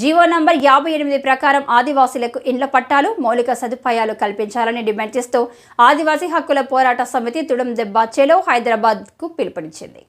GO number యాభై ఎనిమిది ప్రకారం ఆదివాసీలకు ఇండ్ల పట్టాలు మౌలిక సదుపాయాలు కల్పించాలని డిమాండ్ చేస్తూ ఆదివాసీ హక్కుల పోరాట సమితి తుడం దెబ్బ చెలో హైదరాబాద్కు పిలుపునిచ్చింది.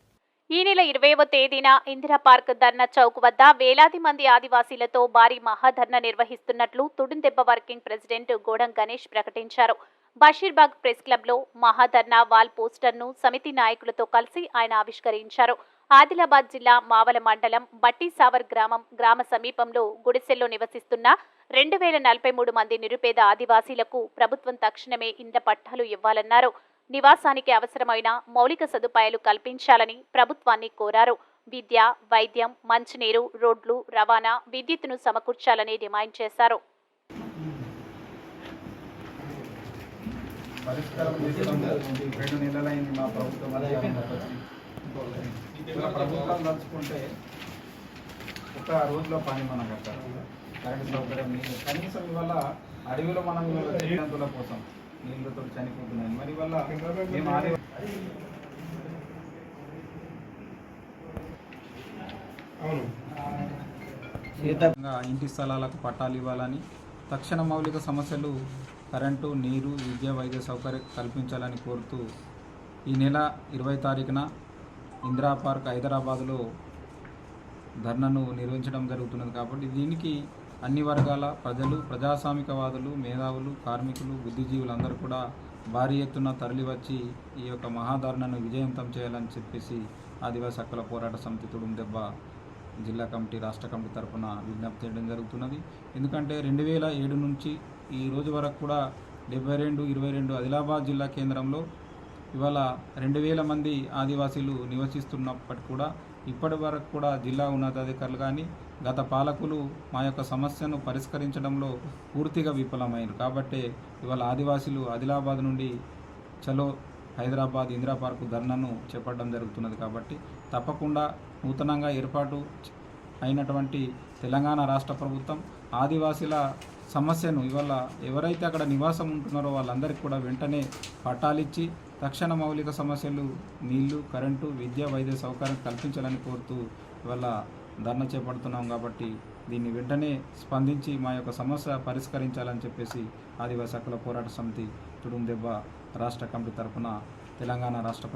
ఈ నెల ఇరవైవ తేదీన ఇందిరా పార్క్ ధర్నా చౌక్ వద్ద వేలాది మంది ఆదివాసీలతో భారీ మహాధర్నా నిర్వహిస్తున్నట్లు తుడుందెబ్బ వర్కింగ్ ప్రెసిడెంట్ గోడం గణేష్ ప్రకటించారు. బషీర్బాగ్ ప్రెస్ క్లబ్లో మహాధర్నా వాల్ పోస్టర్ను సమితి నాయకులతో కలిసి ఆయన ఆవిష్కరించారు. ఆదిలాబాద్ జిల్లా మావల మండలం బట్టి సావర్ గ్రామం గ్రామ సమీపంలో గుడిసెల్లో నివసిస్తున్న రెండు వేల నలభై మూడు మంది నిరుపేద ఆదివాసీలకు ప్రభుత్వం తక్షణమే ఇండ్ల పట్టాలు ఇవ్వాలన్నారు. నివాసానికి అవసరమైన మౌలిక సదుపాయాలు కల్పించాలని ప్రభుత్వాన్ని కోరారు. విద్య వైద్యం మంచినీరు రోడ్లు రవాణా విద్యుత్తును సమకూర్చాలని డిమాండ్ చేశారు. పరిష్కారం రెండు నెలలైంది మా ప్రభుత్వం ఇలా ప్రభుత్వం తలుచుకుంటే ఒక రోజులో పని మనం కట్టాలి. కరెంటు సౌకర్యం నీళ్ళు కనీసం ఇవాళ అడవిలో మనం జంతువుల కోసం నీళ్ళతో చనిపోతున్నాయి. మరి వల్ల మేము ఇంటి స్థలాలకు పట్టాలు ఇవ్వాలని తక్షణ మౌలిక సమస్యలు కరెంటు నీరు విద్య వైద్య సౌకర్యం కల్పించాలని కోరుతూ ఈ నెల ఇరవై తారీఖున ఇందిరా పార్క్ హైదరాబాద్లో ధర్నాను నిర్వహించడం జరుగుతున్నది కాబట్టి దీనికి అన్ని వర్గాల ప్రజలు ప్రజాస్వామికవాదులు మేధావులు కార్మికులు బుద్ధిజీవులు అందరూ కూడా భారీ ఎత్తున తరలివచ్చి ఈ యొక్క మహాధర్నాను విజయవంతం చేయాలని చెప్పేసి ఆదివాసీ హక్కుల పోరాట సమితి తుడుం దెబ్బ జిల్లా కమిటీ రాష్ట్ర కమిటీ తరఫున విజ్ఞప్తి చేయడం జరుగుతున్నది. ఎందుకంటే రెండు వేల ఏడు నుంచి ఈ రోజు వరకు కూడా డెబ్బై రెండు ఇరవై రెండు ఆదిలాబాద్ జిల్లా కేంద్రంలో ఇవాళ రెండు వేల మంది ఆదివాసీలు నివసిస్తున్నప్పటికీ కూడా ఇప్పటి వరకు కూడా జిల్లా ఉన్నతాధికారులు కానీ గత పాలకులు మా యొక్క సమస్యను పరిష్కరించడంలో పూర్తిగా విఫలమైనారు. కాబట్టే ఇవాళ ఆదివాసీలు ఆదిలాబాద్ నుండి చలో హైదరాబాద్ ఇందిరా పార్క్ ధర్నాను చేపట్టడం జరుగుతున్నది. కాబట్టి తప్పకుండా నూతనంగా ఏర్పాటు అయినటువంటి తెలంగాణ రాష్ట్ర ప్రభుత్వం ఆదివాసీల సమస్యను. ఇవాళ ఎవరైతే అక్కడ నివాసం ఉంటున్నారో వాళ్ళందరికీ కూడా వెంటనే పట్టాలిచ్చి తక్షణ మౌలిక సమస్యలు నీళ్ళు కరెంటు విద్య వైద్య సౌకర్యం కల్పించాలని కోరుతూ ఇవాళ ధర్నా చేపడుతున్నాం కాబట్టి దీన్ని వెంటనే స్పందించి మా యొక్క సమస్య పరిష్కరించాలని చెప్పేసి ఆదివాసీ హక్కుల పోరాట సమితి తుడుం దెబ్బ రాష్ట్ర కమిటీ తరఫున తెలంగాణ రాష్ట్ర